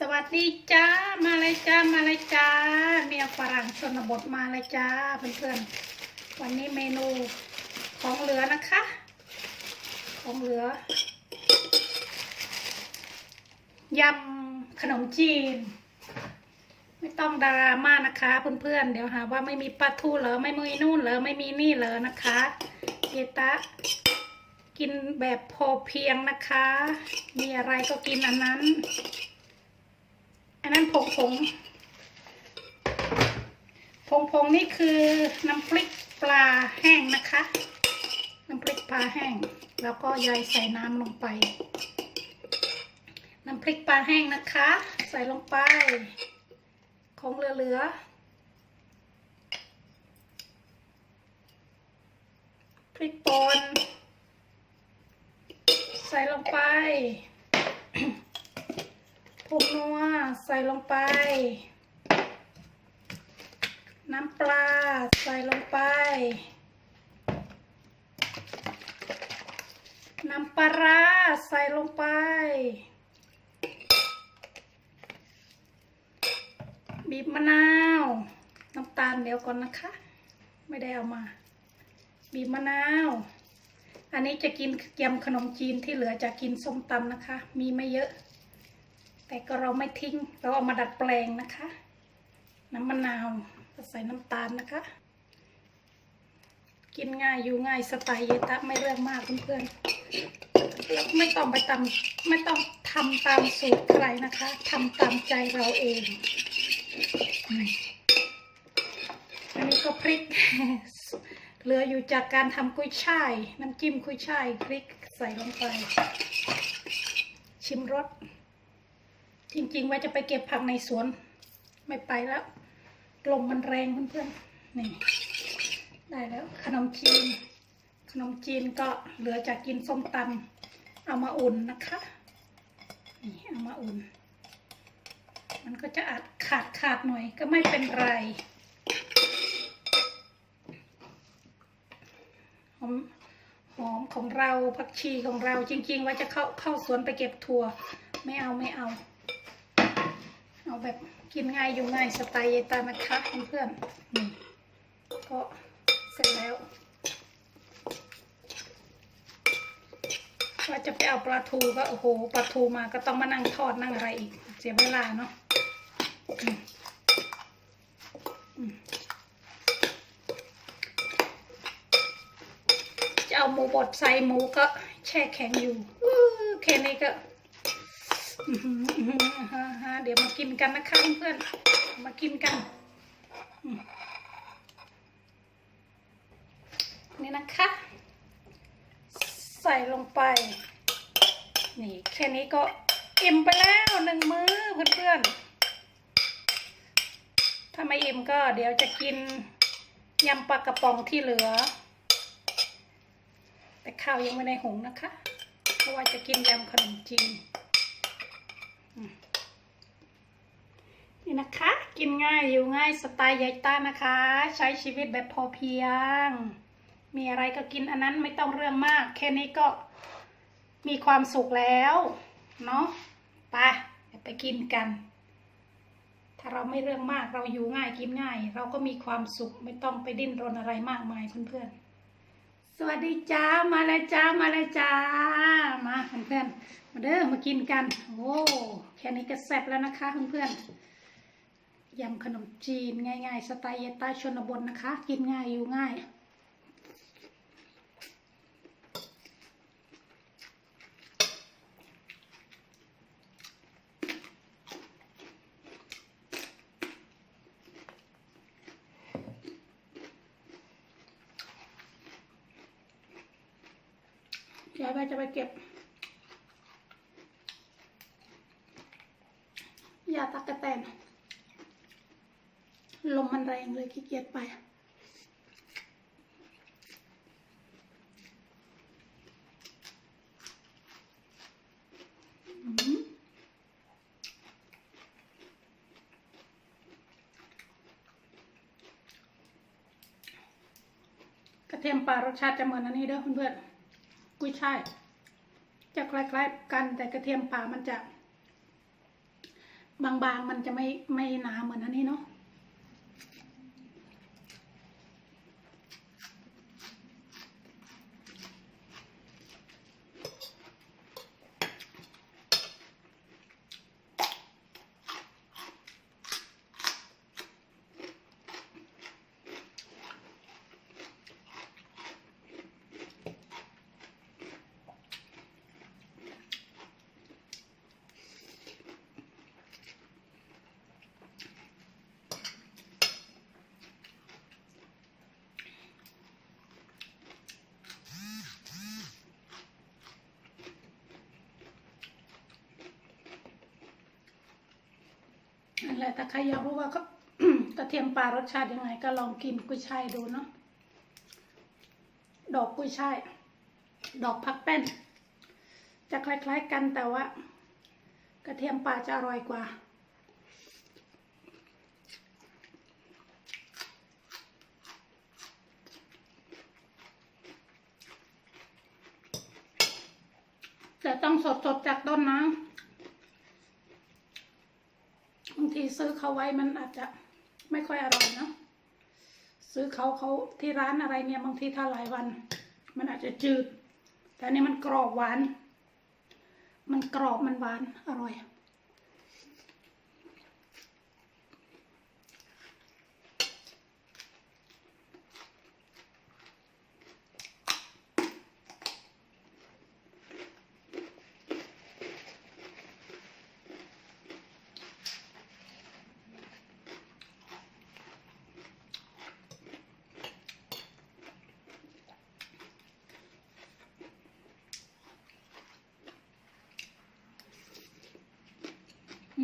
สวัสดีจ้ามาเลยจ้ามาเลยจ้าเมียฝรั่งชนบทมาเลยจ้าเพื่อนๆวันนี้เมนูของเหลือนะคะ ของเหลือยำขนมจีน ไม่ต้องดราม่านะคะ เพื่อนๆเดี๋ยวหาว่าไม่มีปลาทูเหรอไม่มีนู่นเหรอไม่มีนี่เหรอนะคะเยตะกินแบบพอเพียงนะคะ มีอะไรก็กินอันนั้น อันนั้นผงผงผงผงนี่คือน้ำพริกปลาแห้งนะคะ น้ำพริกปลาแห้ง แล้วก็ยายใส่น้ำลงไป น้ำพริกปลาแห้งนะคะ ใส่ลงไป ของเหลือๆพริกป่นใส่ลงไป ผงนัวใส่ลงไป น้ำปลาใส่ลงไป น้ำปลาร้าใส่ลงไป บีบมะนาว น้ำตาลเดี๋ยวก่อนนะคะ ไม่ได้เอามา บีบมะนาว อันนี้จะกินยำขนมจีนที่เหลือจะกินส้มตำนะคะ มีไม่เยอะ แต่ก็เราไม่ทิ้ง เราเอามาดัดแปลงนะคะ น้ำมะนาวใส่น้ำตาลนะคะ กินง่ายอยู่ง่ายสไตล์เยตะไม่เรื่องมากเพื่อนๆแล้วไม่ต้องไปตำไม่ต้องทำตามสูตรใครนะคะทำตามใจเราเองอันนี้ก็พริกเหลืออยู่จากการทำกุ้ยช่าย น้ำจิ้มกุ้ยช่ายพริกใส่ลงไป ชิมรส จริงๆ ว่าจะไปเก็บผักในสวน ไม่ไปแล้ว ลมมันแรงเพื่อนๆ นี่ ได้แล้ว ขนมจีน ขนมจีนก็เหลือจากกินส้มตำเอามาอุ่นนะคะ นี่เอามาอุ่น มันก็จะอาจขาดขาดหน่อยก็ไม่เป็นไรหอมหอมของเราผักชีของเราจริง ๆ ว่าจะเข้าเข้าสวนไปเก็บถั่ว ไม่เอาไม่เอา เอาแบบกินง่ายอยู่ง่ายสไตล์เยตานะคะเพื่อนๆนี่ก็เสร็จแล้วว่าจะไปเอาปลาทูก็โอ้โหปลาทูมาก็ต้องมานั่งทอดนั่งอะไรอีก เสียเวลาเนาะจะเอาหมูบดใส่หมูก็แช่แข็งอยู่อื้อแค่นี้ก็ เดี๋ยวมากินกันนะคะเพื่อนมากินกัน นี่นะคะ ใส่ลงไป นี่แค่นี้ก็อิ่มไปแล้วหนึ่งมื้อเพื่อนๆ ถ้าไม่อิ่มก็เดี๋ยวจะกินยำปลากระป๋องที่เหลือ แต่ข้าวยังไม่ได้หุงนะคะ เพราะว่าจะกินยำขนมจีน นี่นะคะ กินง่ายอยู่ง่ายสไตล์ยายต้านะคะ ใช้ชีวิตแบบพอเพียง มีอะไรก็กินอันนั้นไม่ต้องเรื่องมาก แค่นี้ก็มีความสุขแล้ว เนาะไปไปกินกัน ถ้าเราไม่เรื่องมากเราอยู่ง่ายกินง่าย เราก็มีความสุขไม่ต้องไปดิ้นรนอะไรมากมายเพื่อนๆ สวัสดีจ้ามาเลยจ้ามาเลยจ้ามาเพื่อนๆมาเด้อมากินกันโอ้แค่นี้ก็แซ่บแล้วนะคะเพื่อนๆยำขนมจีนง่าย ๆ สไตล์เยต้าชนบทนะคะ กินง่ายอยู่ง่าย ยายว่จะไปเก็บยาตักกะแตนลมมันแรงเลยขี้เกียจไป กระเทียมปลารสชาติจะเหมือนอันนี้เด้อเพื่อนๆ กุ้ยช่ายจะคล้ายๆกันแต่กระเทียมป่ามันจะ บางๆมันจะไม่ไม่หนาเหมือนอันนี้เนาะ แหละ ถ้าใครอยากรู้ว่าก็กระเทียมปลารสชาติยังไง ก็ลองกินกุ้ยช่ายดูเนาะ ดอกกุ้ยช่าย ดอกผักแป้น จะคล้าย ๆกันแต่ว่า กระเทียมปลาจะอร่อยกว่า แต่ต้องสดๆจากต้นนะ บางทีซื้อเขาไว้มันอาจจะไม่ค่อยอร่อยเนาะซื้อเขาเขาที่ร้านอะไรเนี่ยบางทีถ้าหลายวัน มันอาจจะจืด แต่อันนี่มันกรอบหวาน มันกรอบมันหวานอร่อย ไม่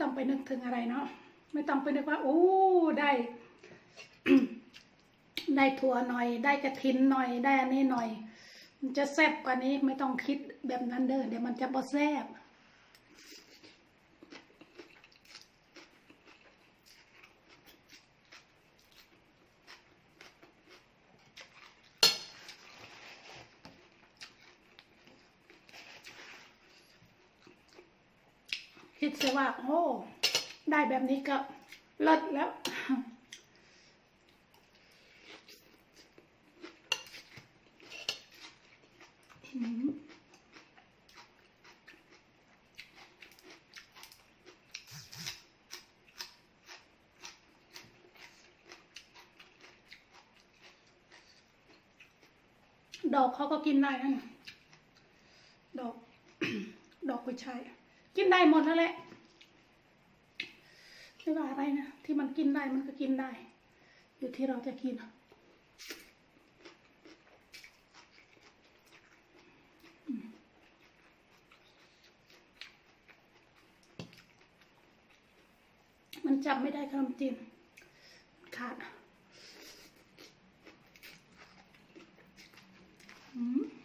ต้องไปนึกถึงอะไรเนาะไม่ต้องไปนึกว่า โอ้ ได้ ได้ถั่วหน่อย ได้กระถินหน่อย ได้อันนี้หน่อย มันจะแซ่บกว่านี้ไม่ต้องคิดแบบนั้นเด้อเดี๋ยวมันจะบ่แซ่บ คิดซะว่า โอ้ ได้แบบนี้ก็เลิศแล้ว ดอกเขาก็กินได้นะดอก ดอกกุยช่าย กินได้หมดแล้วแหละไม่ว่าอะไรนะที่มันกินได้มันก็กินได้ อยู่ที่เราจะกินมันจับไม่ได้ขนมจีนขาดอืม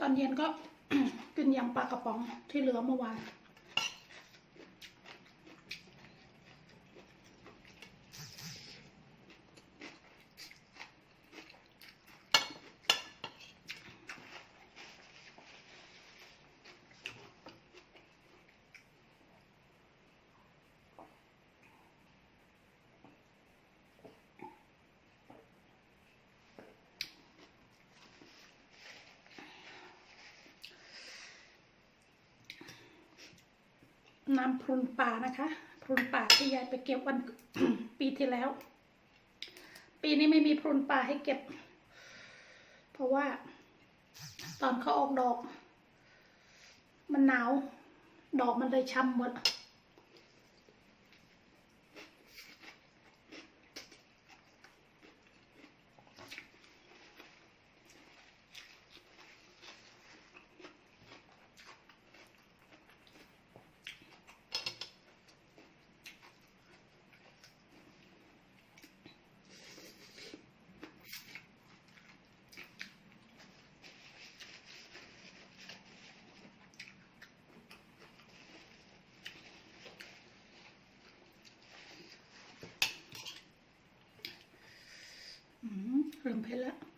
ตอนเย็นก็ กินยำปลากระป๋องที่เหลือเมื่อวาน น้ำพรุนป่านะคะ พรุนป่าที่ยายไปเก็บวันปีที่แล้ว ปีนี้ไม่มีพรุนป่าให้เก็บ เพราะว่า ตอนเขาออกดอก มันหนาว ดอกมันเลยช้ำหมด อ เ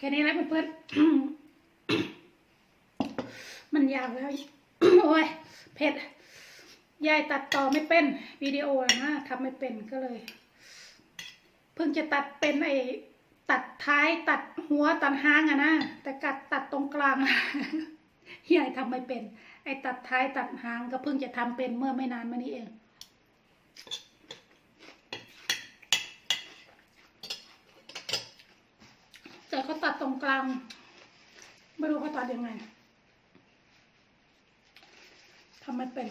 แค่นี้แหล้วเพื่อนๆ มันยาวแล้ว โอ้ย เผ็ด ยายตัดต่อไม่เป็นวิดีโอนะทำไม่เป็นก็เลย เพิ่งจะตัดเป็นไอ้ตัดท้ายตัดหัวตัดหางอะนะ แต่กัดตัดตรงกลางยายทำไม่เป็น ไอ้ตัดท้ายตัดหางก็เพิ่งจะทำเป็นเมื่อไม่นานมานี้เอง แต่เขาตัดตรงกลางไม่รู้เขาตัดยังไงทำไม่เป็น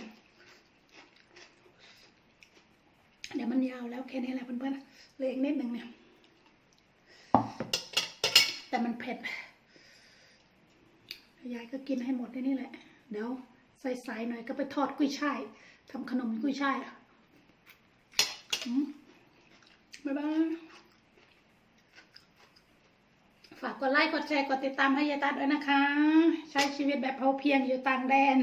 เดี๋ยวมันยาวแล้วแค่นี้แหละเพื่อนๆเหลืออีกนิดหนึ่งเนี่ย แต่มันเผ็ดยายก็กินให้หมดในนี่แหละ เดี๋ยวใส่ๆหน่อยก็ไปทอดกุ้ยช่ายทำขนมกุ้ยช่ายอืมบ๊ายบาย ฝากกดไลค์ กดแชร์ กดติดตามให้ยายตัดด้วยนะคะ ใช้ชีวิตแบบพอเพียงอยู่ต่างแดน